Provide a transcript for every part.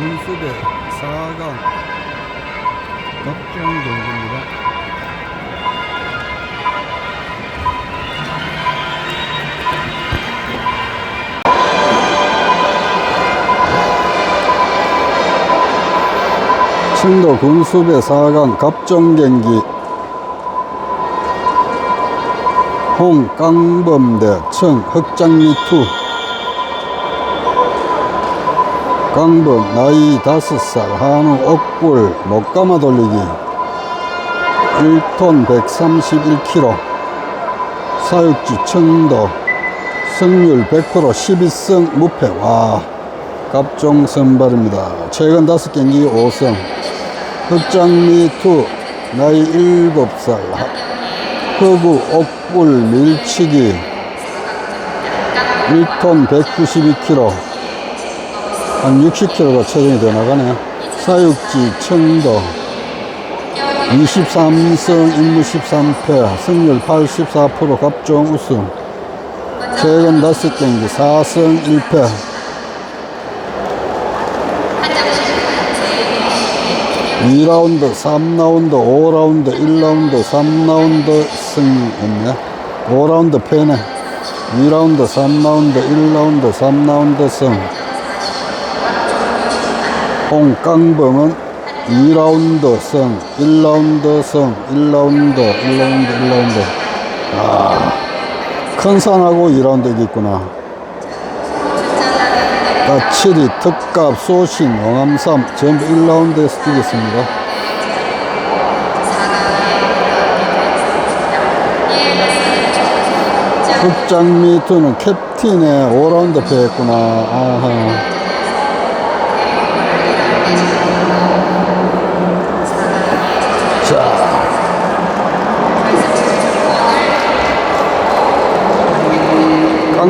군수대 4강 덕정 경기입니다. 청도 군수대 4강 갑정 경기 홍깡범대 청 흑장미투 강범 나이 5살 한우 억불 목감아 돌리기. 1톤 131kg 사육지 청도. 승률 100% 12승 무패. 와 갑종 선발입니다. 최근 5경기 5승. 흑장미2 나이 7살 흑우 옥불 밀치기. 1톤 192kg 한 60kg가 체중이 더 나가네 사육지 청도 23승 1무 13패 승률 84% 갑종 우승 최근 5경기 4승 1패 2라운드, 3라운드, 5라운드, 1라운드, 3라운드 승했네. 5라운드 패네. 2라운드, 3라운드, 1라운드, 3라운드 승. 홍깡범은 2라운드 승, 1라운드 승, 1라운드, 1라운드, 1라운드. 아, 큰 산하고 2라운드 이겼구나. 까칠이, 특갑, 소신, 왕암삼 전부 1라운드에서 뛰겠습니다. 흑장미 투는 캡틴에 5라운드 패했구나. 아하.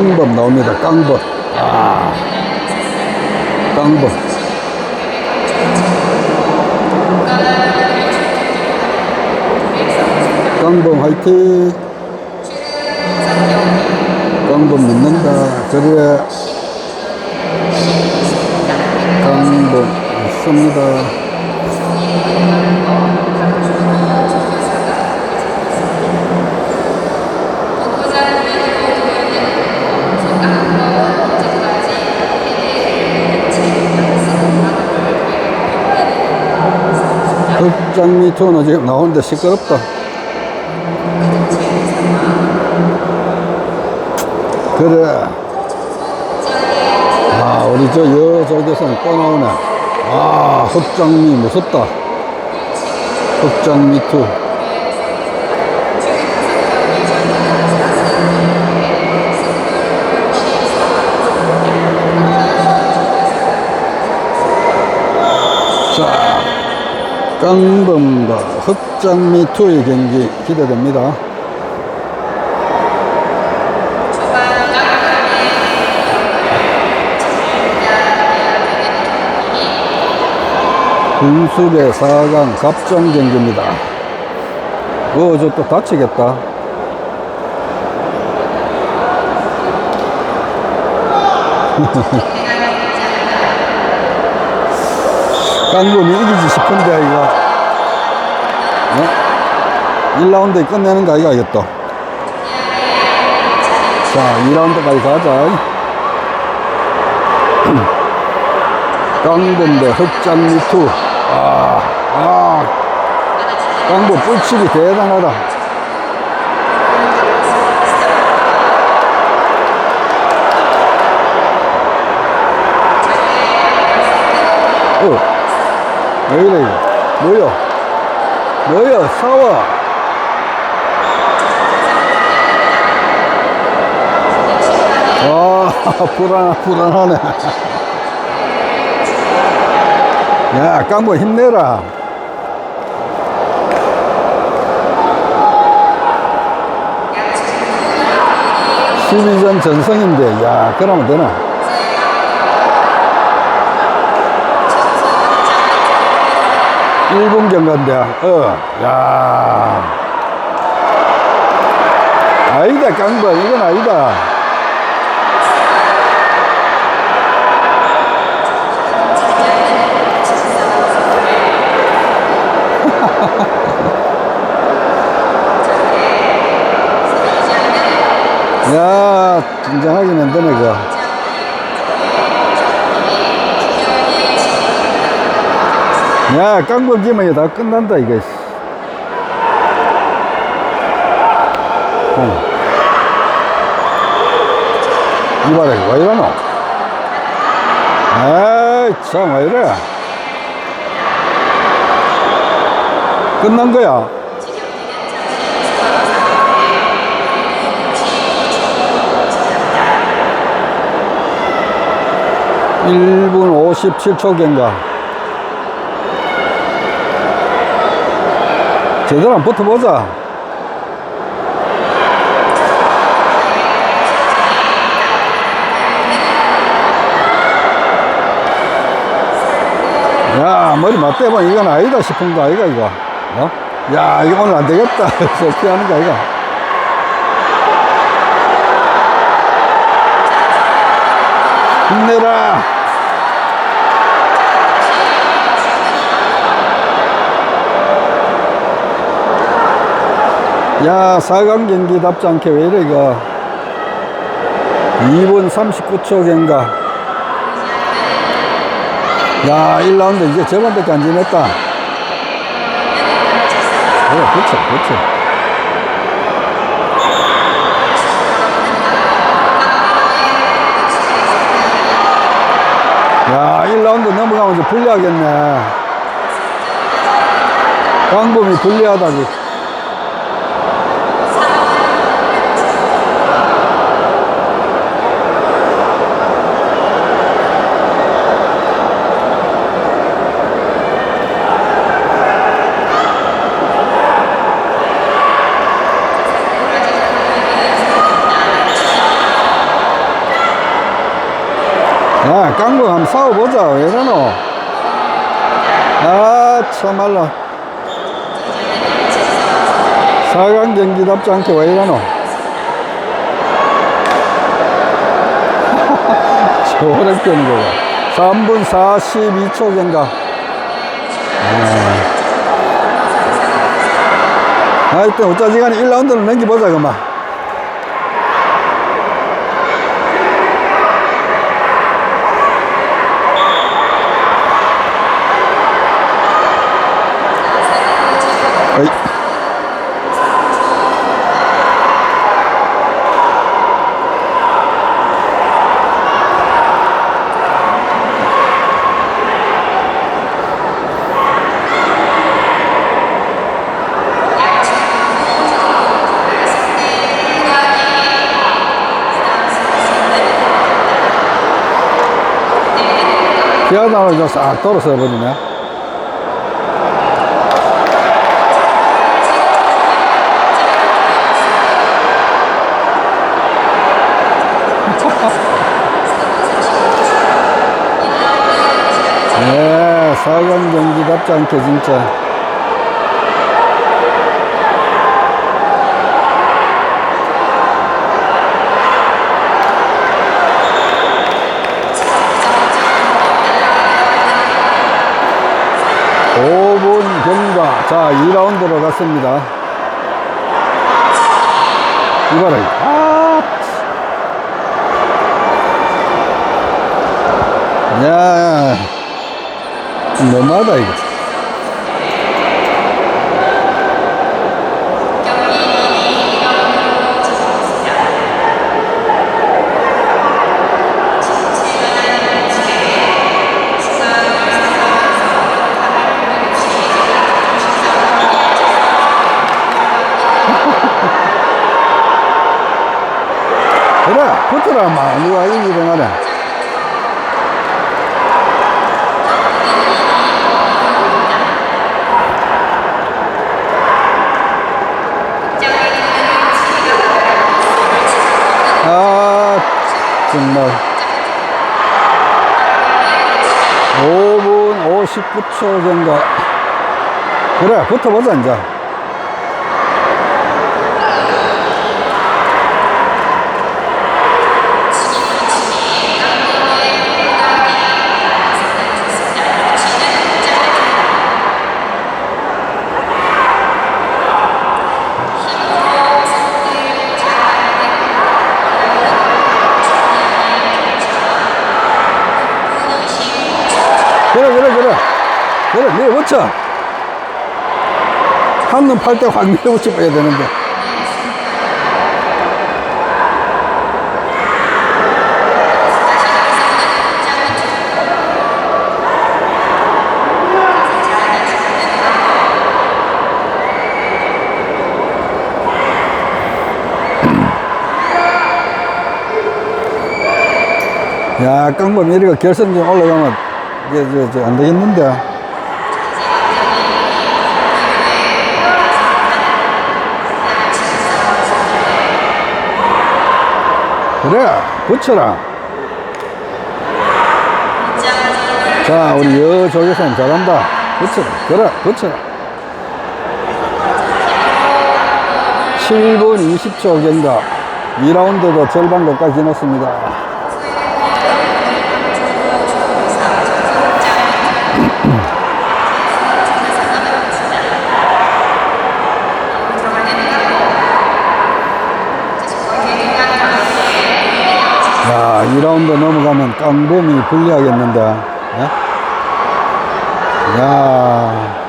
깡범 나옵니다. 깡범. 아. 깡범. 깡범 화이팅. 깡범 믿는다. 그래. 깡범 있습니다. 장미 투는 지금 나오는데 시끄럽다. 그래. 아, 우리 저 여저기서는 또 나오네. 아, 흑장미 무섭다. 흑장미 투. 깡범과 흑장미 투의 경기 기대됩니다. 군수배 4강 갑정 경기입니다. 어, 저또 다치겠다. 깡범이 이기지 싶은데, 이거. 어? 1라운드에 끝내는 거 아이가, 이것도. 자, 2라운드까지 가자. 깡범대 흑장 미투. 아, 아. 깡범 뿔치기 대단하다. 어, 왜 이래, 이거? 뭐야? 뭐야, 싸워. 와, 불안하, 불안하네. 야, 깡보 힘내라. 수비전 전성인데, 야, 그러면 되나? 일본 경관대 어, 야. 아니다, 깡발. 이건 아니다. 야, 긴장하긴 한데, 내가. 야, 깡볼 기면 다 끝난다, 이거. 씨. 어. 이봐라, 왜 이러노? 에이, 참, 왜 이래? 끝난 거야. 일분 57초인가. 제대로 한번 붙어보자. 야, 머리 맞대면 이건 아니다 싶은 거 아이가, 이거. 어? 야, 이거 오늘 안 되겠다. 그래서 피하는 거 아이가. 힘내라. 야, 4강 경기 답지 않게 왜 이래, 이거. 2분 39초인가. 야, 1라운드 이제 절반밖에 안 지냈다. 그래, 그렇죠, 그렇죠. 야, 1라운드 넘어가면 이제 불리하겠네. 강범이 불리하다지. 야, 깡부 한번 싸워보자. 왜 이러노? 아, 참말로. 4강 경기답지 않게 왜 이러노? 끄는 거가. 3분 42초 경가. 아. 하여튼, 어쩌지간에 1라운드를 넘겨보자, 그만. 어이. 피하다가 이 4강 경기답지 않게 진짜. 오분 경과. 자, 2라운드로 갔습니다. 이봐라. 아, 야, 너무하다, 이거. 그래, 붙어라, 마. 누가 이기든 간에. 아, 정말. 5분 59초 정도. 그래, 붙어보자, 이제. 밀어붙여. 한눈 팔 때확 밀어붙여 봐야 되는데. 야, 깡범 이리가 결승전 올라가면 이제 저, 저, 안 되겠는데. 그래, 붙여라. 자, 우리 여조교사님 잘한다. 붙여라. 그래, 붙여라. 7분 20초 경과. 2라운드도 절반 가까이 지났습니다. 야, 2 라운드 넘어가면 깡범이 불리하겠는데. 예? 야.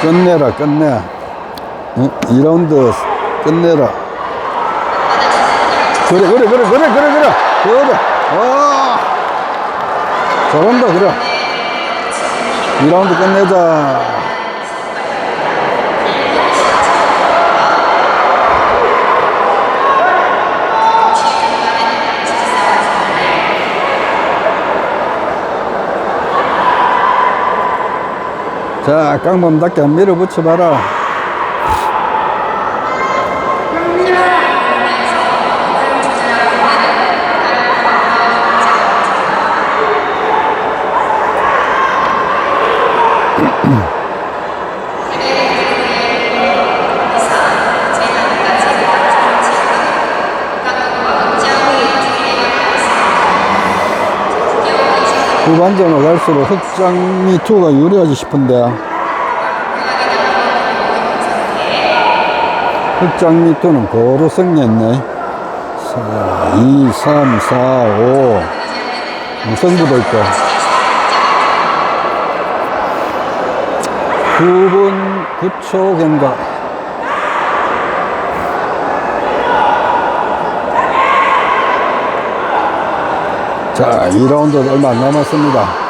끝내라, 끝내. 응? 2라운드 끝내라. 그래, 그래, 그래, 그래, 그래, 그래. 그래. 와. 잘한다, 그래. 2라운드 끝내자. 자, 깡범답게 밀어붙여봐라. 후반전으로 갈수록 흑장미 2가 유리하지 싶은데. 흑장미 2는 고루 승리했네. 4, 2, 3, 4, 5. 무승부도 있고. 9분 9초 경과. 자, 2라운드 얼마 안 남았습니다.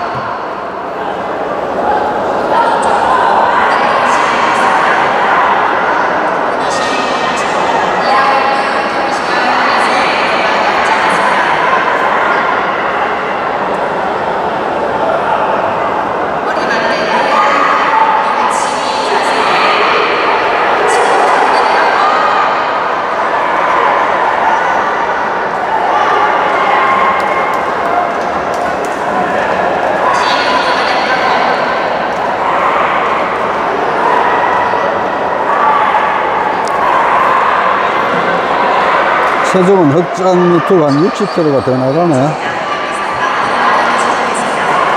흑장 미터가 한 60kg가 더 나가네.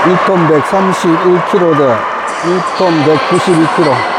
1톤 131kg 대 1톤 192kg.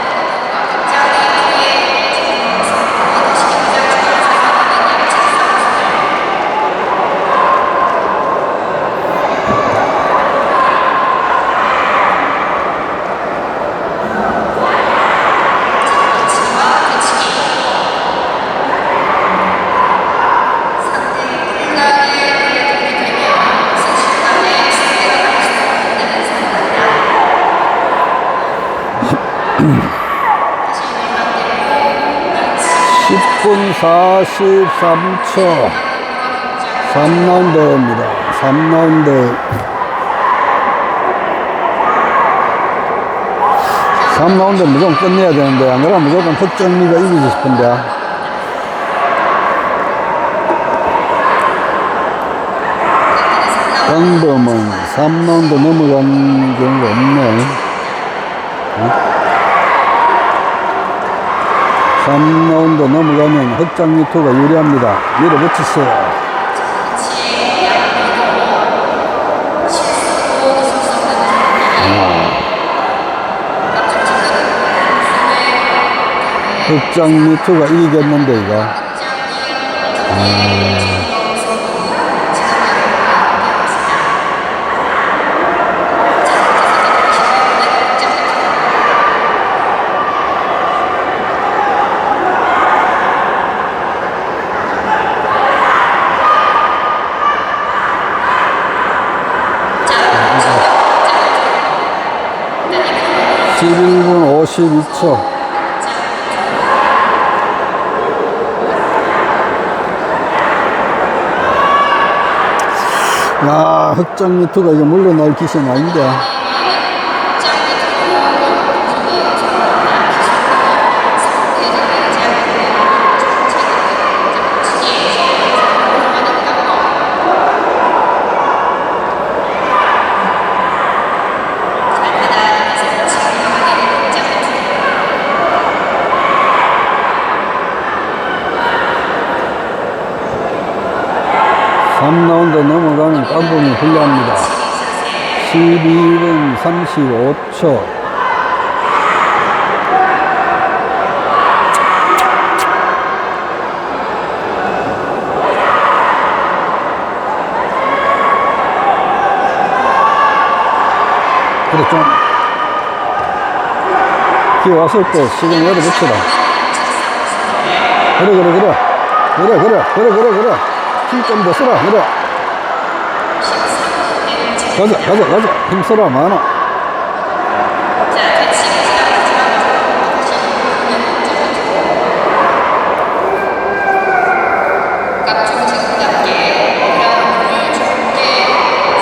십 분 43초. 3라운드입니다. 3라운드. 3라운드 무조건 끝내야 되는데, 안 그러면 무조건 흑정미가 이기고 싶은데. 강범은 3라운드 넘어간 경우가 없네. 3라운드 넘어가면 흑장 미투가 유리합니다. 밀어붙이세요. 흑장 미투가 이기겠는데, 이거. 아, 11분 52초. 야, 흑장 유튜가 이거 물러날 기세는 아닌데. 삼라운드 넘어가는 깜봉이 불리합니다. 12분 35초. 그래, 좀. 기 왔을 때 시간 열어 붙여라. 그래, 그래, 그래. 그래, 그래, 그래, 그래, 그래. 힘좀더 써라, 그래. 가자, 가자, 가자. 힘 써라, 많아. 각종 제품답게 그런 좋게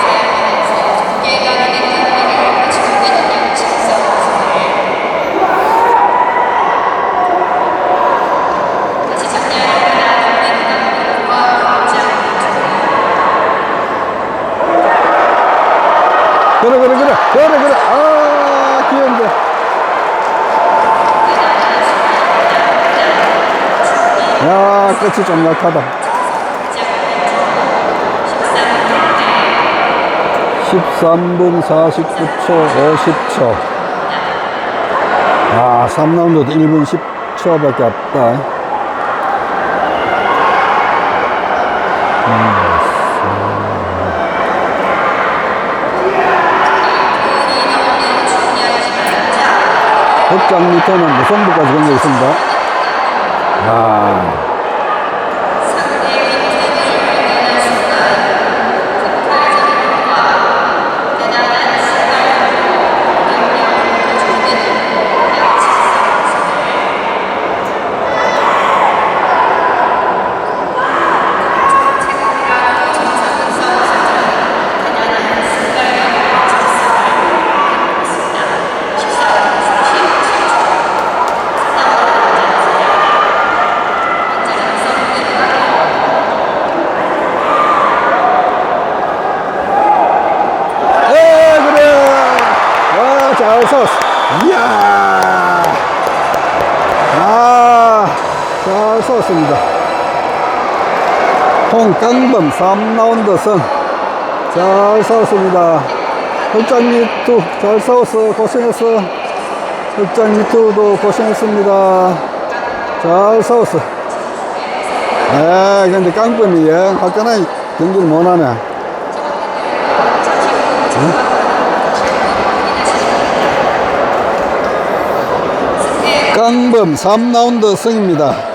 사용하면서 두께감이 있는 무게를 가지고 있는 양측성 다시 장렬하거나 눈에 부담과 긴장 그래, 그래, 그래. 그래, 그래. 아, 귀여운데. 야, 끝이 좀 약하다. 13분 49초, 50초. 아, 3라운드도 1분 10초 밖에 없다. 흑장 미터는 무선부까지 걸려 있습니다. 아, 에 그래. 와, 잘 섰어. 이야. 아, 잘 섰습니다. 홍깡범 3라운드 선. 잘 싸웠습니다. 흑장 유튜 잘 싸웠어. 고생했어. 흑장 유튜도 고생했습니다. 잘 싸웠어. 에, 근데 깡범이 영 화끈하게 경기를 못하네. 깡범 3라운드 승입니다.